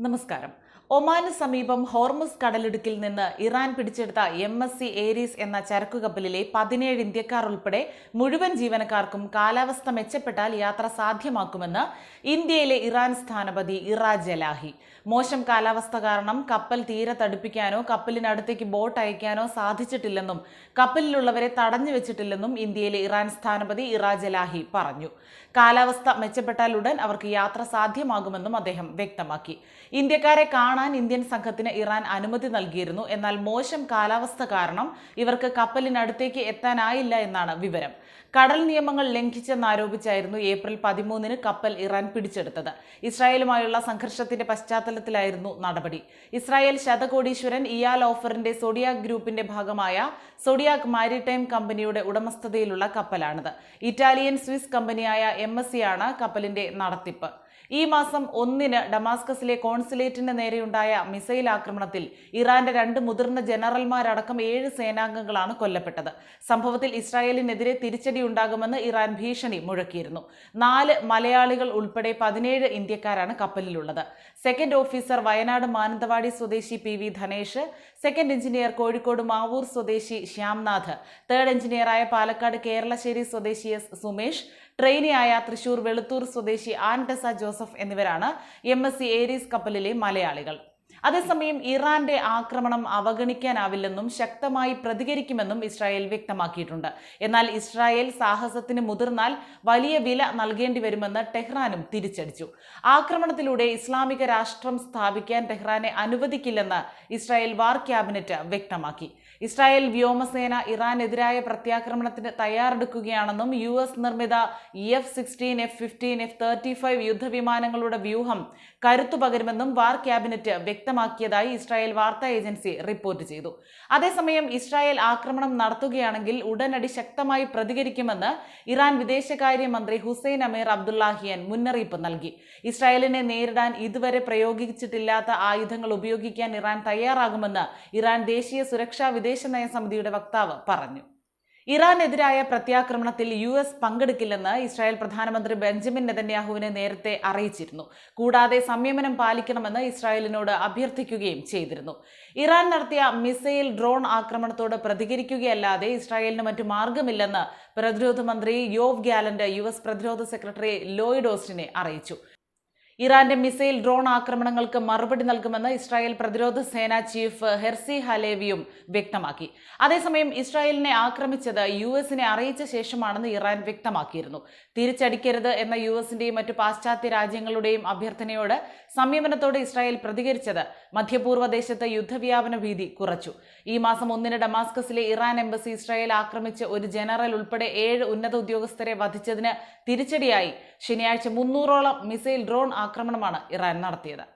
നമസ്കാരം. ഒമാന് സമീപം ഹോർമുസ് കടലിടുക്കിൽ നിന്ന് ഇറാൻ പിടിച്ചെടുത്ത എം എസ് സി ഏരീസ് എന്ന ചരക്കു കപ്പലിലെ പതിനേഴ് ഇന്ത്യക്കാർ ഉൾപ്പെടെ മുഴുവൻ ജീവനക്കാർക്കും കാലാവസ്ഥ മെച്ചപ്പെട്ടാൽ യാത്ര സാധ്യമാക്കുമെന്ന് ഇന്ത്യയിലെ ഇറാൻ സ്ഥാനപതി ഇറാ ജലാഹി. മോശം കാലാവസ്ഥ കാരണം കപ്പൽ തീരെ തടുപ്പിക്കാനോ കപ്പലിനടുത്തേക്ക് ബോട്ട് അയക്കാനോ സാധിച്ചിട്ടില്ലെന്നും കപ്പലിലുള്ളവരെ തടഞ്ഞു വെച്ചിട്ടില്ലെന്നും ഇന്ത്യയിലെ ഇറാൻ സ്ഥാനപതി ഇറാ ജലാഹി പറഞ്ഞു. കാലാവസ്ഥ മെച്ചപ്പെട്ടാൽ ഉടൻ അവർക്ക് യാത്ര സാധ്യമാകുമെന്നും അദ്ദേഹം വ്യക്തമാക്കി. ഇന്ത്യക്കാരെ കാണാൻ ഇന്ത്യൻ സംഘത്തിന് ഇറാൻ അനുമതി നൽകിയിരുന്നു. എന്നാൽ മോശം കാലാവസ്ഥ കാരണം ഇവർക്ക് കപ്പലിനടുത്തേക്ക് എത്താനായില്ല എന്നാണ് വിവരം. കടൽ നിയമങ്ങൾ ലംഘിച്ചെന്നാരോപിച്ചായിരുന്നു ഏപ്രിൽ പതിമൂന്നിന് കപ്പൽ ഇറാൻ പിടിച്ചെടുത്തത്. ഇസ്രായേലുമായുള്ള സംഘർഷത്തിന്റെ പശ്ചാത്തലത്തിലായിരുന്നു നടപടി. ഇസ്രായേൽ ശതകോടീശ്വരൻ ഇയാൽ ഓഫറിന്റെ സോഡിയാക് ഗ്രൂപ്പിന്റെ ഭാഗമായ സോഡിയാക് മാരിടൈം കമ്പനിയുടെ ഉടമസ്ഥതയിലുള്ള കപ്പലാണിത്. ഇറ്റാലിയൻ സ്വിസ് കമ്പനിയായ എം ആണ് കപ്പലിന്റെ നടത്തിപ്പ്. ഈ മാസം ഒന്നിന് ഡമാസ്കസിലെ കോൺസുലേറ്റിന് നേരെയുണ്ടായ മിസൈൽ ആക്രമണത്തിൽ ഇറാന്റെ രണ്ട് മുതിർന്ന ജനറൽമാരടക്കം ഏഴ് സേനാംഗങ്ങളാണ് കൊല്ലപ്പെട്ടത്. സംഭവത്തിൽ ഇസ്രായേലിനെതിരെ തിരിച്ചടി ഉണ്ടാകുമെന്ന് ഇറാൻ ഭീഷണി മുഴക്കിയിരുന്നു. നാല് മലയാളികൾ ഉൾപ്പെടെ പതിനേഴ് ഇന്ത്യക്കാരാണ് കപ്പലിലുള്ളത്. സെക്കൻഡ് ഓഫീസർ വയനാട് മാനന്തവാടി സ്വദേശി P V Dhanesh second engineer Kozhikode Mavoor സ്വദേശി ശ്യാംനാഥ് തേർഡ് എഞ്ചിനീയറായ പാലക്കാട് കേരളശ്ശേരി സ്വദേശി എസ് സുമേഷ് ട്രെയിനിയായ തൃശൂർ വെളുത്തൂർ സ്വദേശി ആൻഡസ ജോസഫ് എന്നിവരാണ് എം എസ് സി ഏരീസ് കപ്പലിലെ മലയാളികൾ. അതേസമയം ഇറാന്റെ ആക്രമണം അവഗണിക്കാനാവില്ലെന്നും ശക്തമായി പ്രതികരിക്കുമെന്നും ഇസ്രായേൽ വ്യക്തമാക്കിയിട്ടുണ്ട്. എന്നാൽ ഇസ്രായേൽ സാഹസത്തിന് മുതിർന്നാൽ വലിയ വില നൽകേണ്ടി വരുമെന്ന് ടെഹ്റാനും തിരിച്ചടിച്ചു. ആക്രമണത്തിലൂടെ ഇസ്ലാമിക രാഷ്ട്രം സ്ഥാപിക്കാൻ ടെഹ്റാനെ അനുവദിക്കില്ലെന്ന് ഇസ്രായേൽ വാർ ക്യാബിനറ്റ് വ്യക്തമാക്കി. ഇസ്രായേൽ വ്യോമസേന ഇറാനെതിരായ പ്രത്യാക്രമണത്തിന് തയ്യാറെടുക്കുകയാണെന്നും യു എസ് നിർമ്മിത F sixteen F fifteen F thirty five യുദ്ധവിമാനങ്ങളുടെ വ്യൂഹം കരുത്തു പകരുമെന്നും വാർ ക്യാബിനറ്റ് വ്യക്തമാക്കിയതായി ഇസ്രായേൽ വാർത്താ ഏജൻസി റിപ്പോർട്ട് ചെയ്തു. അതേസമയം ഇസ്രായേൽ ആക്രമണം നടത്തുകയാണെങ്കിൽ ഉടനടി ശക്തമായി പ്രതികരിക്കുമെന്ന് ഇറാൻ വിദേശകാര്യമന്ത്രി ഹുസൈൻ അമീർ അബ്ദുല്ലാഹിയൻ മുന്നറിയിപ്പ് നൽകി. ഇസ്രായേലിനെ നേരിടാൻ ഇതുവരെ പ്രയോഗിച്ചിട്ടില്ലാത്ത ആയുധങ്ങൾ ഉപയോഗിക്കാൻ ഇറാൻ തയ്യാറാകുമെന്ന് ഇറാൻ ദേശീയ സുരക്ഷാ വിദേശ നയ സമിതിയുടെ വക്താവ് പറഞ്ഞു. ഇറാനെതിരായ പ്രത്യാക്രമണത്തിൽ യു എസ് പങ്കെടുക്കില്ലെന്ന് ഇസ്രായേൽ പ്രധാനമന്ത്രി ബെഞ്ചമിൻ നെതന്യാഹുവിനെ നേരത്തെ അറിയിച്ചിരുന്നു. കൂടാതെ സംയമനം പാലിക്കണമെന്ന് ഇസ്രായേലിനോട് അഭ്യർത്ഥിക്കുകയും ചെയ്തിരുന്നു. ഇറാൻ നടത്തിയ മിസൈൽ ഡ്രോൺ ആക്രമണത്തോട് പ്രതികരിക്കുകയല്ലാതെ ഇസ്രായേലിന് മറ്റു മാർഗമില്ലെന്ന് പ്രതിരോധ മന്ത്രി യോവ് ഗ്യാലന്റ് യു എസ് പ്രതിരോധ സെക്രട്ടറി ലോയിഡ് ഓസ്റ്റിനെ അറിയിച്ചു. ഇറാന്റെ മിസൈൽ ഡ്രോൺ ആക്രമണങ്ങൾക്ക് മറുപടി നൽകുമെന്ന് ഇസ്രായേൽ പ്രതിരോധ സേനാ ചീഫ് ഹെർസി ഹലേവിയും വ്യക്തമാക്കി. അതേസമയം ഇസ്രായേലിനെ ആക്രമിച്ചത് യു എസിനെ അറിയിച്ച ശേഷമാണെന്ന് ഇറാൻ വ്യക്തമാക്കിയിരുന്നു. തിരിച്ചടിക്കരുത് എന്ന യു എസിന്റെയും മറ്റു പാശ്ചാത്യ രാജ്യങ്ങളുടെയും അഭ്യർത്ഥനയോട് സംയമനത്തോടെ ഇസ്രായേൽ പ്രതികരിച്ചത് മധ്യപൂർവ ദേശത്ത് യുദ്ധവ്യാപന ഭീതി കുറച്ചു. ഈ മാസം ഒന്നിന് ഡമാസ്കസിലെ ഇറാൻ എംബസി ഇസ്രായേൽ ആക്രമിച്ച് ഒരു ജനറൽ ഉൾപ്പെടെ ഏഴ് ഉന്നത ഉദ്യോഗസ്ഥരെ വധിച്ചതിന് തിരിച്ചടിയായി. ശനിയാഴ്ച മുന്നൂറോളം മിസൈൽ ഡ്രോൺ ആക്രമണമാണ് ഇറാൻ നടത്തിയത്.